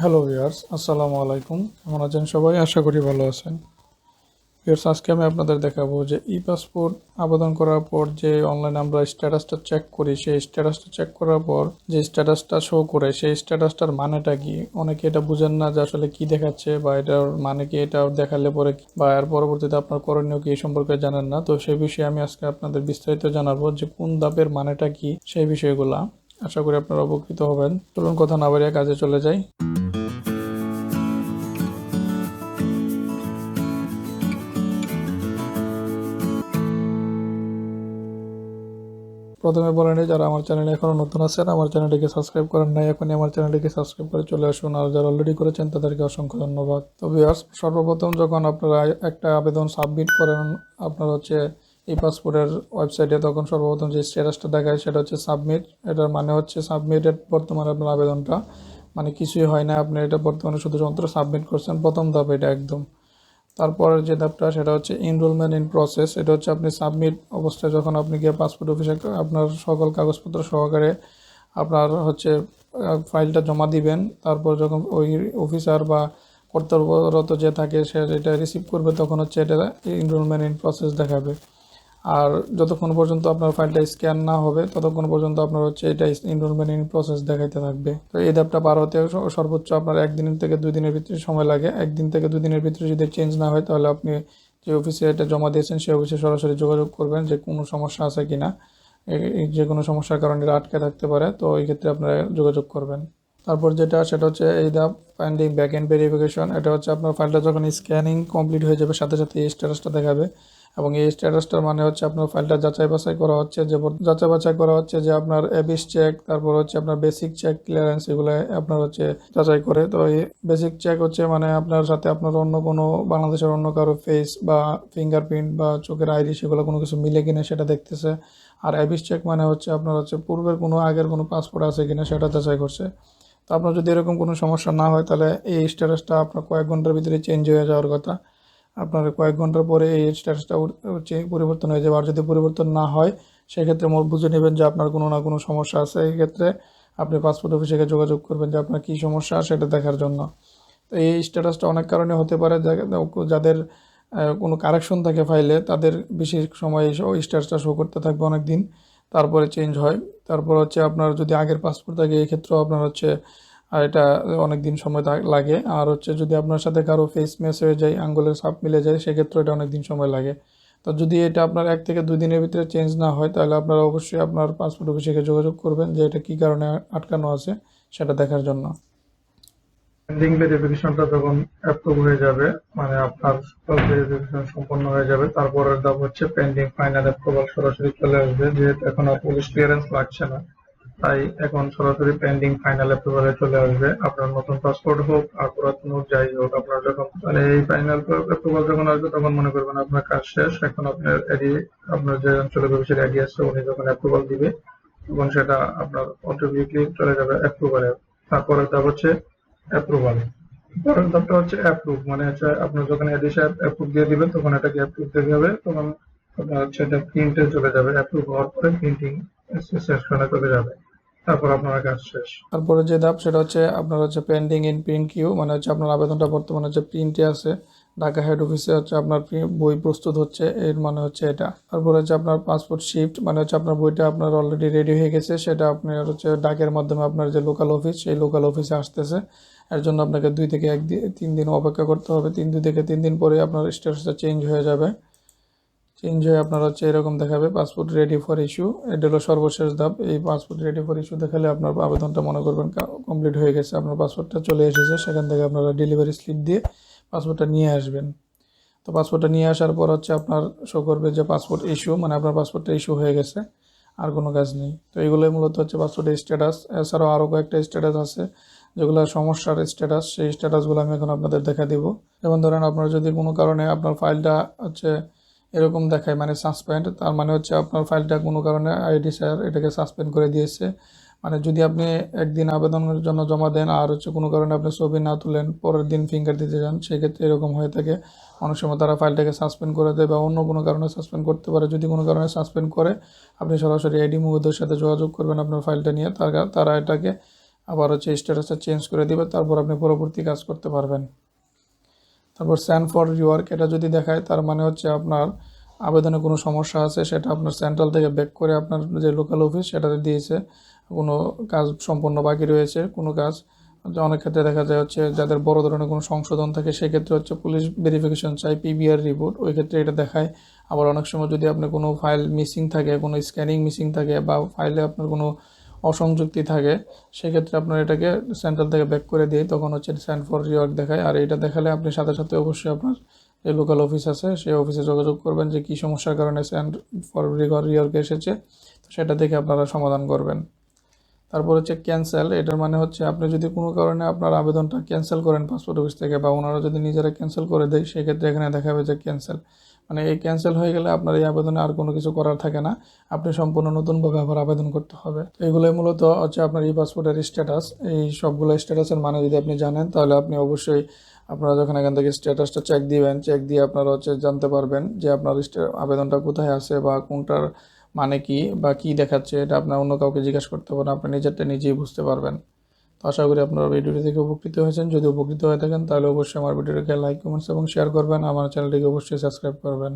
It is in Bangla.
হ্যালো ভিউয়ার্স আসসালামু আলাইকুম কেমন আছেন সবাই? আশা করি ভালো আছেন। ভিউয়ার্স আজকে আমি আপনাদের দেখাবো যে ই পাসপোর্ট আবেদন করার পর যে অনলাইনে আমরা স্ট্যাটাসটা চেক করি, সেই স্ট্যাটাসটা চেক করার পর যে স্ট্যাটাসটা শো করে, সেই স্ট্যাটাসটার মানেটা কি? অনেকে এটা বুঝেন না যে আসলে কি দেখাচ্ছে বা এটার মানে কি, এটা দেখালে পরে বা এর পরবর্তীতে আপনার করণীয় কি এই সম্পর্কে জানেন না। তো সেই বিষয়ে আমি আজকে আপনাদের বিস্তারিত জানাব যে কোন ধাপের মানেটা কি সেই বিষয়গুলা। আশা করি আপনারা উপকৃত হবেন। চলুন কথা না বাড়িয়ে কাজে চলে যাই। প্রথমে বলে নিই যারা আমার চ্যানেলে এখনও নতুন আছেন, আমার চ্যানেলটিকে সাবস্ক্রাইব করেন নাই, এখনই আমার চ্যানেলটিকে সাবস্ক্রাইব করে চলে আসুন। আর যারা অলরেডি করেছেন, তাদেরকে অসংখ্য ধন্যবাদ। তো ভিউয়ার্স সর্বপ্রথম যখন আপনারা একটা আবেদন সাবমিট করেন, আপনার হচ্ছে এই পাসপোর্টের ওয়েবসাইটে তখন সর্বপ্রথম যে স্ট্যাটাসটা দেখায়, সেটা হচ্ছে সাবমিট এটার মানে হচ্ছে সাবমিটেড বর্তমানে আপনার আবেদনটা। মানে কিছুই হয় না, আপনি এটা বর্তমানে শুধুমাত্র সাবমিট করছেন। প্রথম ধাপ এটা একদম। তারপরের যে ধাপটা, সেটা হচ্ছে এনরোলমেন্ট ইন প্রসেস এটা হচ্ছে আপনি সাবমিট অবস্থায় যখন আপনি গিয়ে পাসপোর্ট অফিসে আপনার সকল কাগজপত্র সহকারে আপনার হচ্ছে ফাইলটা জমা দিবেন, তারপর যখন ওই অফিসার বা কর্তব্যরত যে থাকে, সে এটা রিসিভ করবে, তখন হচ্ছে এটা এনরোলমেন্ট ইন প্রসেস দেখাবে। আর যতক্ষণ পর্যন্ত আপনার ফাইলটা স্ক্যান না হবে, ততক্ষণ পর্যন্ত আপনার হচ্ছে এটা এনরোলমেন্ট ইন প্রসেস দেখাইতে থাকবে। তো এই ধাপটা পার হতে সর্বোচ্চ আপনার একদিনের থেকে দুই দিনের ভিতরে সময় লাগে। একদিন থেকে দুই দিনের ভিতরে যদি চেঞ্জ না হয়, তাহলে আপনি যে অফিসে এটা জমা দিয়েছেন, সেই অফিসে সরাসরি যোগাযোগ করবেন যে কোনো সমস্যা আছে কি না যে কোনো সমস্যার কারণে আটকে থাকতে পারে, তো এই ক্ষেত্রে আপনারা যোগাযোগ করবেন। তারপর যেটা, সেটা হচ্ছে এই the finding back end verification এটা হচ্ছে আপনার ফাইলটা যখন স্ক্যানিং কমপ্লিট হয়ে যাবে, সাথে সাথে এই স্ট্যাটাসটা দেখাবে। এবং এই স্ট্যাটাসটার মানে হচ্ছে আপনার ফাইলটা যাচাই বাছাই করা হচ্ছে, যে যাচাই বাছাই করা হচ্ছে যে আপনার এবিস চেক তারপর হচ্ছে আপনার বেসিক চেক ক্লিয়ারেন্স এগুলো আপনার হচ্ছে যাচাই করে। তো এই বেসিক চেক হচ্ছে মানে আপনার সাথে আপনার অন্য কোনো বাংলাদেশের অন্য কারও ফেস বা ফিঙ্গারপ্রিন্ট বা চোখের আইডি সেগুলো কোনো কিছু মিলে কিনা সেটা দেখতেছে। আর এবিস চেক মানে হচ্ছে আপনার হচ্ছে পূর্বের কোনো আগের কোনো পাসপোর্ট আছে কিনা সেটা যাচাই করছে। তো আপনার যদি এরকম কোনো সমস্যা না হয়, তাহলে এই স্ট্যাটাসটা আপনার কয়েক ঘণ্টার ভিতরে চেঞ্জ হয়ে যাওয়ার কথা। আপনার কয়েক ঘণ্টার পরে এই স্ট্যাটাসটা পরিবর্তন হয়ে যাবে। আর যদি পরিবর্তন না হয়, সেক্ষেত্রে বুঝে নেবেন যে আপনার কোনো না কোনো সমস্যা আছে। এই ক্ষেত্রে আপনি পাসপোর্ট অফিসে যোগাযোগ করবেন যে আপনার কী সমস্যা সেটা দেখার জন্য। তো এই স্ট্যাটাসটা অনেক কারণে হতে পারে। যাদের কোনো কারেকশন থাকে ফাইলে তাদের বেশি সময় ওই স্ট্যাটাসটা শো করতে থাকবে অনেক দিন তারপরে চেঞ্জ হয়। তারপর হচ্ছে আপনার যদি আগের পাসপোর্ট থাকে, এক্ষেত্রেও ক্ষেত্রেও আপনার হচ্ছে এটা অনেক দিন সময় লাগে। আর হচ্ছে যদি আপনার সাথে কারও ফেস ম্যাচ হয়ে যায়, আঙ্গুলের সাপ মিলে যায় সেক্ষেত্রে এটা অনেক দিন সময় লাগে। তো যদি এটা আপনার এক থেকে দুই দিনের ভিতরে চেঞ্জ না হয়, তাহলে আপনারা অবশ্যই আপনার পাসপোর্ট অফিসে গিয়ে যোগাযোগ করবেন যে এটা কী কারণে আটকানো আছে, সেটা দেখার জন্য। পেন্ডিং ভেরিফিকেশনটা যখন অ্যাপ্রুভ হয়ে যাবে মানে আপনার সকল ভেরিফিকেশন সম্পন্ন হয়ে যাবে, তারপরের ধাপ হচ্ছে পেন্ডিং ফাইনাল অ্যাপ্রুভাল সরাসরি চলে আসবে। যেহেতু এখন আর পুলিশ ক্লিয়ারেন্স লাগছে না, তাই এখন সরাসরি পেন্ডিং ফাইনাল অ্যাপ্রুভালে চলে আসবে। আপনার নতুন পাসপোর্ট হোক আর পুরাতন হোক, যাই হোক, আপনার যখন মানে এই ফাইনাল অ্যাপ্রুভাল যখন আসবে, তখন মনে করবেন আপনার কাজ শেষ। এখন আপনার এডি আপনার যে অঞ্চলের অফিসের এডি আছে, উনি যখন অ্যাপ্রুভাল দিবে, তখন সেটা আপনার অটোমেটিকলি চলে যাবে অ্যাপ্রুভালে তারপরের ধাপ হচ্ছে অ্যাপ্রুভাল পরের ধাপটা হচ্ছে অ্যাপ্রুভ মানে হচ্ছে আপনার যখন এডিশন অ্যাপ্রুভ দিয়ে দিবেন, তখন এটাকে অ্যাপ্রুভ দিয়ে যাবে তখন আপনার হচ্ছে এটা প্রিন্টে চলে যাবে। অ্যাপ্রুভ হওয়ার পরে প্রিন্টিং সেকশনে চলে যাবে। তারপর আপনার কাজ শেষ। তারপরে যে ধাপ, সেটা হচ্ছে আপনার হচ্ছে পেন্ডিং ইন প্রিন্ট কিউ মানে হচ্ছে আপনার আবেদনটা বর্তমানে হচ্ছে প্রিন্টে আছে। ঢাকা হেড অফিসে হচ্ছে আপনার বই প্রস্তুত হচ্ছে, এর মানে হচ্ছে এটা। তারপরে হচ্ছে আপনার পাসপোর্ট শিফট মানে হচ্ছে আপনার বইটা আপনার অলরেডি রেডি হয়ে গেছে, সেটা আপনার হচ্ছে ডাকের মাধ্যমে আপনার যে লোকাল অফিস সেই লোকাল অফিসে আসতেছে। এর জন্য আপনাকে দুই থেকে এক তিন দিন অপেক্ষা করতে হবে। তিন দুই থেকে তিন দিন পরে আপনার স্ট্যাটাসটা চেঞ্জ হয়ে যাবে। চেঞ্জ হয়ে আপনার হচ্ছে এরকম দেখাবে পাসপোর্ট রেডি ফর ইস্যু এটা হলো সর্বশেষ ধাপ। এই পাসপোর্ট রেডি ফর ইস্যু দেখালে আপনার আবেদনটা মনে করবেন কমপ্লিট হয়ে গেছে। আপনার পাসপোর্টটা চলে এসেছে। সেখান থেকে আপনারা ডেলিভারি স্লিপ দিয়ে পাসপোর্টটা নিয়ে আসবেন। তো পাসপোর্টটা নিয়ে আসার পর হচ্ছে আপনার শো করবে যে পাসপোর্ট ইস্যু মানে আপনার পাসপোর্টটা ইস্যু হয়ে গেছে। আর কোনো কাজ নেই। তো এইগুলোই মূলত হচ্ছে পাসপোর্টের স্ট্যাটাস এছাড়াও আরও কয়েকটা স্ট্যাটাস আছে। যেগুলো সমস্যার স্ট্যাটাস সেই স্ট্যাটাসগুলো আমি এখন আপনাদের দেখা দিব। যেমন ধরেন আপনার যদি কোনো কারণে আপনার ফাইলটা হচ্ছে এরকম দেখায় মানে সাসপেন্ড তার মানে হচ্ছে আপনার ফাইলটা কোনো কারণে আইডি স্যার এটাকে সাসপেন্ড করে দিয়েছে। মানে যদি আপনি একদিন আবেদনের জন্য জমা দেন আর হচ্ছে কোনো কারণে আপনি ছবি না তুলেন, পরের দিন ফিঙ্গার দিতে যান, সেক্ষেত্রে এরকম হয়ে থাকে। অনেক সময় তারা ফাইলটাকে সাসপেন্ড করে দেয় বা অন্য কোনো কারণে সাসপেন্ড করতে পারে। যদি কোনো কারণে সাসপেন্ড করে, আপনি সরাসরি আইডি মুগদের সাথে যোগাযোগ করবেন আপনার ফাইলটা নিয়ে। তারা তারা এটাকে আবার হচ্ছে স্ট্যাটাসটা চেঞ্জ করে দিবে, তারপর আপনি পরবর্তী কাজ করতে পারবেন। তারপর স্যান্ড ফর রিওয়ার্ক এটা যদি দেখায়, তার মানে হচ্ছে আপনার আবেদনে কোনো সমস্যা আছে, সেটা আপনার সেন্ট্রাল থেকে ব্যাক করে আপনার যে লোকাল অফিস সেটাতে দিয়েছে। কোনো কাজ সম্পূর্ণ বাকি রয়েছে, কোনো কাজ। অনেক ক্ষেত্রে দেখা যায় হচ্ছে যাদের বড় ধরনের কোনো সংশোধন থাকে, সেক্ষেত্রে হচ্ছে পুলিশ ভেরিফিকেশন চাই পিবিআর রিপোর্ট ওই ক্ষেত্রে এটা দেখায়। আবার অনেক সময় যদি আপনি কোনো ফাইল মিসিং থাকে, কোনো স্ক্যানিং মিসিং থাকে, বা ফাইলে আপনার কোনো অসংযুক্তি থাকে, সেক্ষেত্রে আপনার এটাকে সেন্ট্রাল থেকে ব্যাক করে দিয়ে তখন হচ্ছে স্যান্ড ফর রিওয়ার্ক দেখায়। আর এটা দেখালে আপনি সাথে সাথে অবশ্যই আপনার যে লোকাল অফিস আছে সেই অফিসে যোগাযোগ করবেন যে কী সমস্যার কারণে স্যান্ড ফর রিওয়ার্ক এসেছে। তো সেটা দেখে আপনারা সমাধান করবেন। তারপর হচ্ছে ক্যান্সেল এটার মানে হচ্ছে আপনি যদি কোনো কারণে আপনার আবেদনটা ক্যান্সেল করেন পাসপোর্ট অফিস থেকে বা ওনারা যদি নিজেরা ক্যান্সেল করে দেয়, সেক্ষেত্রে এখানে দেখাবে যে ক্যান্সেল মানে এই ক্যান্সেল হয়ে গেলে আপনার এই আবেদনে আর কোনো কিছু করার থাকে না। আপনি সম্পূর্ণ নতুনভাবে আবার আবেদন করতে হবে। এগুলোই মূলত হচ্ছে আপনার ই পাসপোর্টের স্ট্যাটাস এই সবগুলো স্ট্যাটাসের মানে যদি আপনি জানেন, তাহলে আপনি অবশ্যই আপনারা যখন এখান থেকে স্ট্যাটাসটা চেক দিবেন চেক দিয়ে আপনারা হচ্ছে জানতে পারবেন যে আপনার আবেদনটা কোথায় আছে বা কোনটার মানে কি বা কি দেখাচ্ছে, এটা আপনার অন্য কাউকে জিজ্ঞাসা করতে পারেন আপনি নিজেরটা নিজেই বুঝতে পারবেন। আশা করি আপনারা ভিডিওটি থেকে উপকৃত হয়েছেন। যদি উপকৃত হয়ে থাকেন, তাহলে অবশ্যই আমার ভিডিওটিকে লাইক কমেন্টস এবং শেয়ার করবেন। আমার চ্যানেলটিকে অবশ্যই সাবস্ক্রাইব করবেন।